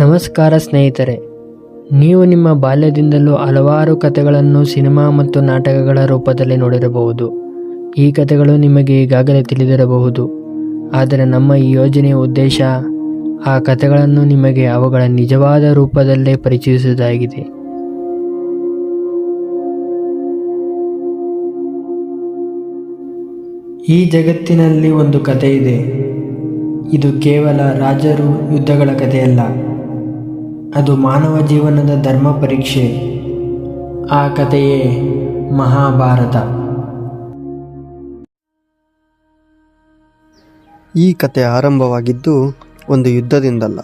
ನಮಸ್ಕಾರ ಸ್ನೇಹಿತರೆ, ನೀವು ನಿಮ್ಮ ಬಾಲ್ಯದಿಂದಲೂ ಹಲವಾರು ಕಥೆಗಳನ್ನು ಸಿನಿಮಾ ಮತ್ತು ನಾಟಕಗಳ ರೂಪದಲ್ಲಿ ನೋಡಿರಬಹುದು. ಈ ಕಥೆಗಳು ನಿಮಗೆ ಈಗಾಗಲೇ ತಿಳಿದಿರಬಹುದು. ಆದರೆ ನಮ್ಮ ಈ ಯೋಜನೆಯ ಉದ್ದೇಶ, ಆ ಕಥೆಗಳನ್ನು ನಿಮಗೆ ಅವುಗಳ ನಿಜವಾದ ರೂಪದಲ್ಲೇ ಪರಿಚಯಿಸುವುದಾಗಿದೆ ಈ ಜಗತ್ತಿನಲ್ಲಿ ಒಂದು ಕಥೆ ಇದೆ ಇದು ಕೇವಲ ರಾಜರು ಯುದ್ಧಗಳ ಕಥೆಯಲ್ಲ. ಅದು ಮಾನವ ಜೀವನದ ಧರ್ಮ ಪರೀಕ್ಷೆ. ಆ ಕಥೆಯೇ ಮಹಾಭಾರತ. ಈ ಕತೆ ಆರಂಭವಾಗಿದ್ದು ಒಂದು ಯುದ್ಧದಿಂದಲ್ಲ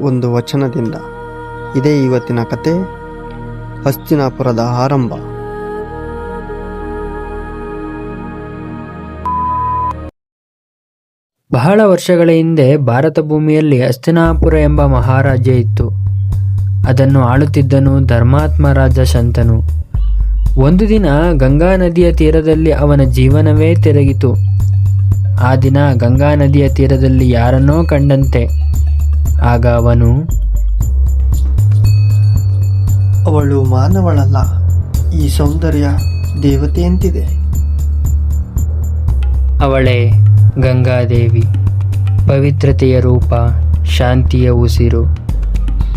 ಒಂದು ವಚನದಿಂದ. ಇದೇ ಇವತ್ತಿನ ಕತೆ ಹಸ್ತಿನಾಪುರದ ಆರಂಭ. ಬಹಳ ವರ್ಷಗಳ ಹಿಂದೆ ಭಾರತ ಭೂಮಿಯಲ್ಲಿ ಹಸ್ತಿನಾಪುರ ಎಂಬ ಮಹಾರಾಜ್ಯ ಇತ್ತು. ಅದನ್ನು ಆಳುತ್ತಿದ್ದನು ಧರ್ಮಾತ್ಮ ರಾಜ ಶಂತನು. ಒಂದು ದಿನ ಗಂಗಾ ನದಿಯ ತೀರದಲ್ಲಿ ಅವನ ಜೀವನವೇ ತೆರಗಿತು. ಆ ದಿನ ಗಂಗಾ ನದಿಯ ತೀರದಲ್ಲಿ ಯಾರನ್ನೋ ಕಂಡಂತೆ. ಆಗ ಅವನು ಅವಳು ಮಾನವಳಲ್ಲ ಈ ಸೌಂದರ್ಯ ದೇವತೆಯಂತಿದೆ. ಅವಳೇ ಗಂಗಾದೇವಿ ಪವಿತ್ರತೆಯ ರೂಪ ಶಾಂತಿಯ ಉಸಿರು.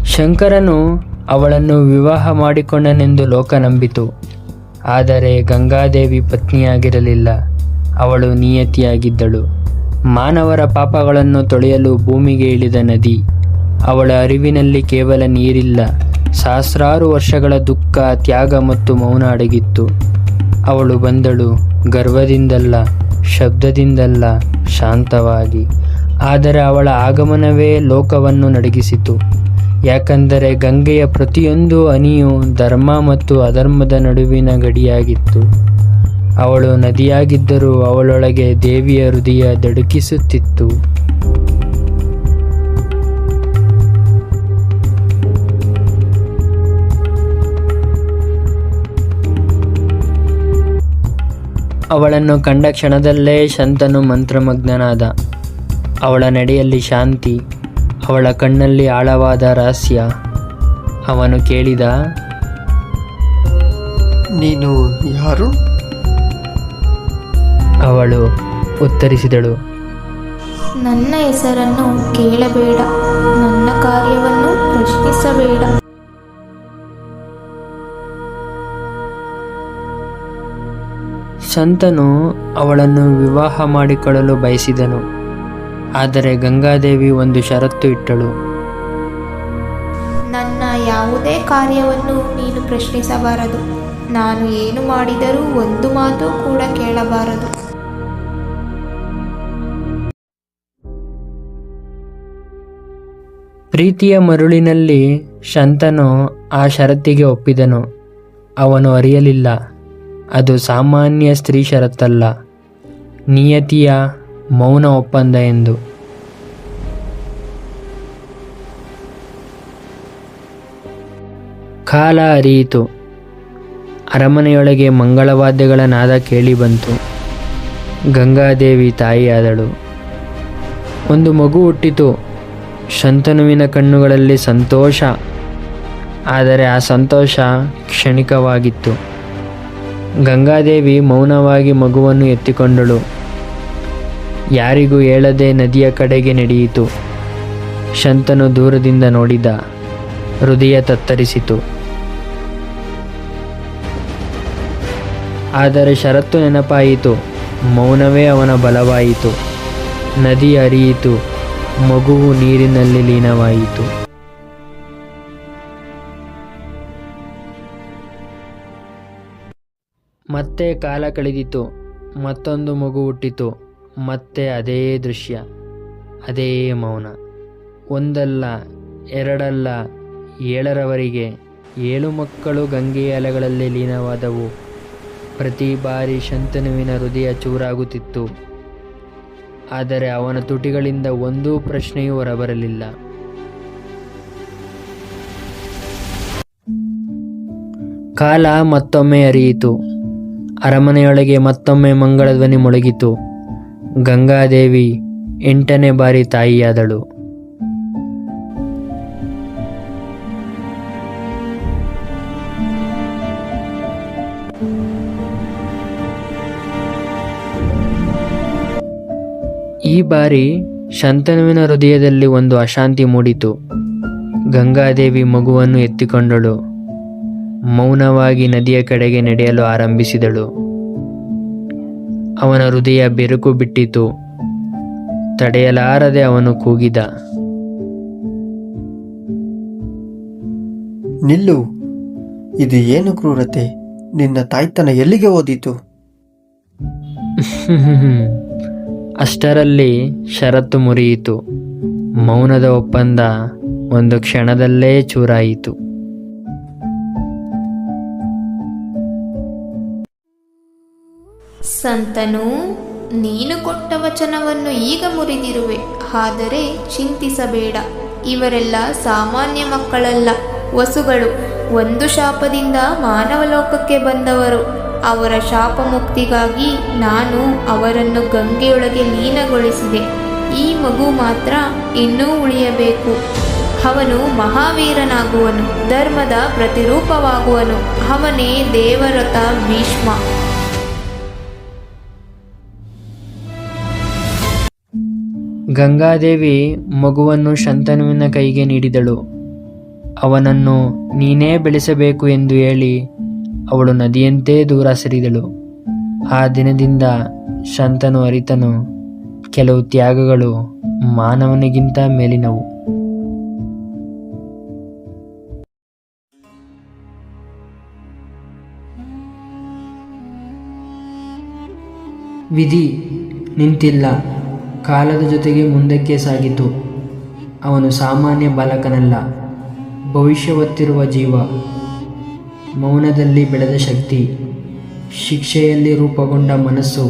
ಶಂಕರನು ಅವಳನ್ನು ವಿವಾಹ ಮಾಡಿಕೊಂಡನೆಂದು ಲೋಕ ನಂಬಿತು. ಆದರೆ ಗಂಗಾದೇವಿ ಪತ್ನಿಯಾಗಿರಲಿಲ್ಲ. ಅವಳು ನಿಯತಿಯಾಗಿದ್ದಳು. ಮಾನವರ ಪಾಪಗಳನ್ನು ತೊಳೆಯಲು ಭೂಮಿಗೆ ಇಳಿದ ನದಿ. ಅವಳ ಅರಿವಿನಲ್ಲಿ ಕೇವಲ ನೀರಿಲ್ಲ. ಸಹಸ್ರಾರು ವರ್ಷಗಳ ದುಃಖ, ತ್ಯಾಗ ಮತ್ತು ಮೌನ ಅಡಗಿತ್ತು. ಅವಳು ಬಂದಳು ಗರ್ವದಿಂದಲ್ಲ, ಶಬ್ದದಿಂದಲ್ಲ, ಶಾಂತವಾಗಿ. ಆದರೆ ಅವಳ ಆಗಮನವೇ ಲೋಕವನ್ನು ನಡಗಿಸಿತು. ಯಾಕಂದರೆ ಗಂಗೆಯ ಪ್ರತಿಯೊಂದು ಹನಿಯು ಧರ್ಮ ಮತ್ತು ಅಧರ್ಮದ ನಡುವಿನ ಗಡಿಯಾಗಿತ್ತು. ಅವಳು ನದಿಯಾಗಿದ್ದರೂ ಅವಳೊಳಗೆ ದೇವಿಯ ಹೃದಯ ದಡುಕಿಸುತ್ತಿತ್ತು. ಅವಳನ್ನು ಕಂಡ ಕ್ಷಣದಲ್ಲೇ ಶಂತನು ಮಂತ್ರಮಗ್ನನಾದ. ಅವಳ ನಡೆಯಲ್ಲಿ ಶಾಂತಿ ಅವಳ ಕಣ್ಣಲ್ಲಿ ಆಳವಾದ ರಹಸ್ಯ. ಅವನು ಕೇಳಿದ ನೀನು ಯಾರು? ಅವಳು ಉತ್ತರಿಸಿದಳು ನನ್ನ ಹೆಸರನ್ನು ಕೇಳಬೇಡ ನನ್ನ ಕಾರ್ಯವನ್ನು ಪ್ರಶ್ನಿಸಬೇಡ. ಸಂತನು ಅವಳನ್ನು ವಿವಾಹ ಮಾಡಿಕೊಳ್ಳಲು ಬಯಸಿದನು. ಆದರೆ ಗಂಗಾದೇವಿ ಒಂದು ಷರತ್ತು ಇಟ್ಟಳು. ನನ್ನ ಯಾವುದೇ ಕಾರ್ಯವನ್ನು ನೀನು ಪ್ರಶ್ನಿಸಬಾರದು. ನಾನು ಏನು ಮಾಡಿದರೂ ಒಂದು ಮಾತು ಕೂಡ ಕೇಳಬಾರದು. ಪ್ರೀತಿಯ ಮರುಳಿನಲ್ಲಿ ಶಂತನು ಆ ಷರತ್ತಿಗೆ ಒಪ್ಪಿದನು. ಅವನು ಅರಿಯಲಿಲ್ಲ. ಅದು ಸಾಮಾನ್ಯ ಸ್ತ್ರೀ ಷರತ್ತಲ್ಲ. ನಿಯತಿಯ ಮೌನ ಒಪ್ಪಂದ ಎಂದು. ಕಾಲ ಅರಿಯಿತು. ಅರಮನೆಯೊಳಗೆ ಮಂಗಳವಾದ್ಯಗಳ ನಾದ ಕೇಳಿ ಬಂತು. ಗಂಗಾದೇವಿ ತಾಯಿಯಾದಳು. ಒಂದು ಮಗು ಹುಟ್ಟಿತು. ಶಂತನುವಿನ ಕಣ್ಣುಗಳಲ್ಲಿ ಸಂತೋಷ. ಆದರೆ ಆ ಸಂತೋಷ ಕ್ಷಣಿಕವಾಗಿತ್ತು. ಗಂಗಾದೇವಿ ಮೌನವಾಗಿ ಮಗುವನ್ನು ಎತ್ತಿಕೊಂಡಳು. ಯಾರಿಗೂ ಹೇಳದೆ ನದಿಯ ಕಡೆಗೆ ನಡೆಯಿತು. ಶಂತನು ದೂರದಿಂದ ನೋಡಿದ, ಹೃದಯ ತತ್ತರಿಸಿತು. ಆದರೆ ಷರತ್ತು ನೆನಪಾಯಿತು, ಮೌನವೇ ಅವನ ಬಲವಾಯಿತು. ನದಿ ಹರಿಯಿತು, ಮಗುವು ನೀರಿನಲ್ಲಿ ಲೀನವಾಯಿತು. ಮತ್ತೆ ಕಾಲ ಕಳೆದಿತು, ಮತ್ತೊಂದು ಮಗು ಹುಟ್ಟಿತು. ಮತ್ತೆ ಅದೇ ದೃಶ್ಯ, ಅದೇ ಮೌನ. ಒಂದಲ್ಲ, ಎರಡಲ್ಲ, ಏಳರವರೆಗೆ ಏಳು ಮಕ್ಕಳು ಗಂಗೆಯ ಅಲೆಗಳಲ್ಲಿ ಲೀನವಾದವು. ಪ್ರತಿ ಬಾರಿ ಶಂತನುವಿನ ಹೃದಯ ಚೂರಾಗುತ್ತಿತ್ತು. ಆದರೆ ಅವನ ತುಟಿಗಳಿಂದ ಒಂದೂ ಪ್ರಶ್ನೆಯೂ ಹೊರಬರಲಿಲ್ಲ. ಕಾಲ ಮತ್ತೊಮ್ಮೆ ಅರಿಯಿತು ಅರಮನೆಯೊಳಗೆ ಮತ್ತೊಮ್ಮೆ ಮಂಗಳಧ್ವನಿ ಮೊಳಗಿತು. ಗಂಗಾದೇವಿ ಎಂಟನೇ ಬಾರಿ ತಾಯಿಯಾದಳು. ಈ ಬಾರಿ ಶಂತನುವಿನ ಹೃದಯದಲ್ಲಿ ಒಂದು ಅಶಾಂತಿ ಮೂಡಿತು. ಗಂಗಾದೇವಿ ಮಗುವನ್ನು ಎತ್ತಿಕೊಂಡಳು. ಮೌನವಾಗಿ ನದಿಯ ಕಡೆಗೆ ನಡೆಯಲು ಆರಂಭಿಸಿದಳು. ಅವನ ಹೃದಯ ಬಿರುಕು ಬಿಟ್ಟಿತು. ತಡೆಯಲಾರದೆ ಅವನು ಕೂಗಿದ. ನಿಲ್ಲು ಇದು ಏನು ಕ್ರೂರತೆ? ನಿನ್ನ ತಾಯ್ತನ ಎಲ್ಲಿಗೆ ಓದಿತು? ಅಷ್ಟರಲ್ಲಿ ಷರತ್ತು ಮುರಿಯಿತು. ಮೌನದ ಒಪ್ಪಂದ ಒಂದು ಕ್ಷಣದಲ್ಲೇ ಚೂರಾಯಿತು. ಸಂತನು, ನೀನು ಕೊಟ್ಟ ವಚನವನ್ನು ಈಗ ಮುರಿದಿರುವೆ, ಆದರೆ ಚಿಂತಿಸಬೇಡ. ಇವರೆಲ್ಲ ಸಾಮಾನ್ಯ ಮಕ್ಕಳಲ್ಲ, ವಸುಗಳು. ಒಂದು ಶಾಪದಿಂದ ಮಾನವ ಲೋಕಕ್ಕೆ ಬಂದವರು. ಅವರ ಶಾಪ ಮುಕ್ತಿಗಾಗಿ ನಾನು ಅವರನ್ನು ಗಂಗೆಯೊಳಗೆ ಲೀನಗೊಳಿಸಿದೆ. ಈ ಮಗು ಮಾತ್ರ ಇನ್ನೂ ಉಳಿಯಬೇಕು. ಅವನು ಮಹಾವೀರನಾಗುವನು, ಧರ್ಮದ ಪ್ರತಿರೂಪವಾಗುವನು. ಅವನೇ ದೇವರಥ ಭೀಷ್ಮ. ಗಂಗಾದೇವಿ ಮಗುವನ್ನು ಶಂತನುವಿನ ಕೈಗೆ ನೀಡಿದಳು. ಅವನನ್ನು ನೀನೇ ಬೆಳೆಸಬೇಕು ಎಂದು ಹೇಳಿ ಅವಳು ನದಿಯಂತೆ ದೂರ ಸರಿದಳು. ಆ ದಿನದಿಂದ ಶಂತನು ಅರಿತನು, ಕೆಲವು ತ್ಯಾಗಗಳು ಮಾನವನಿಗಿಂತ ಮೇಲಿನವು. ವಿಧಿ ನಿಂತಿಲ್ಲ. ಕಾಲದ ಜೊತೆಗೆ ಮುಂದಕ್ಕೆ ಸಾಗಿತು. ಅವನು ಸಾಮಾನ್ಯ ಬಾಲಕನಲ್ಲ, ಭವಿಷ್ಯವತ್ತಿರುವ ಜೀವ. ಮೌನದಲ್ಲಿ ಬೆಳೆದ ಶಕ್ತಿ, ಶಿಕ್ಷೆಯಲ್ಲಿ ರೂಪುಗೊಂಡ ಮನಸ್ಸು,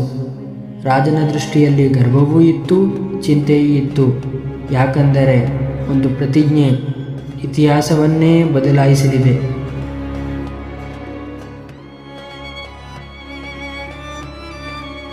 ರಾಜನ ದೃಷ್ಟಿಯಲ್ಲಿ ಗರ್ಭವೂ ಇತ್ತು, ಚಿಂತೆಯೂ ಇತ್ತು. ಯಾಕಂದರೆ ಒಂದು ಪ್ರತಿಜ್ಞೆ ಇತಿಹಾಸವನ್ನೇ ಬದಲಾಯಿಸಲಿದೆ.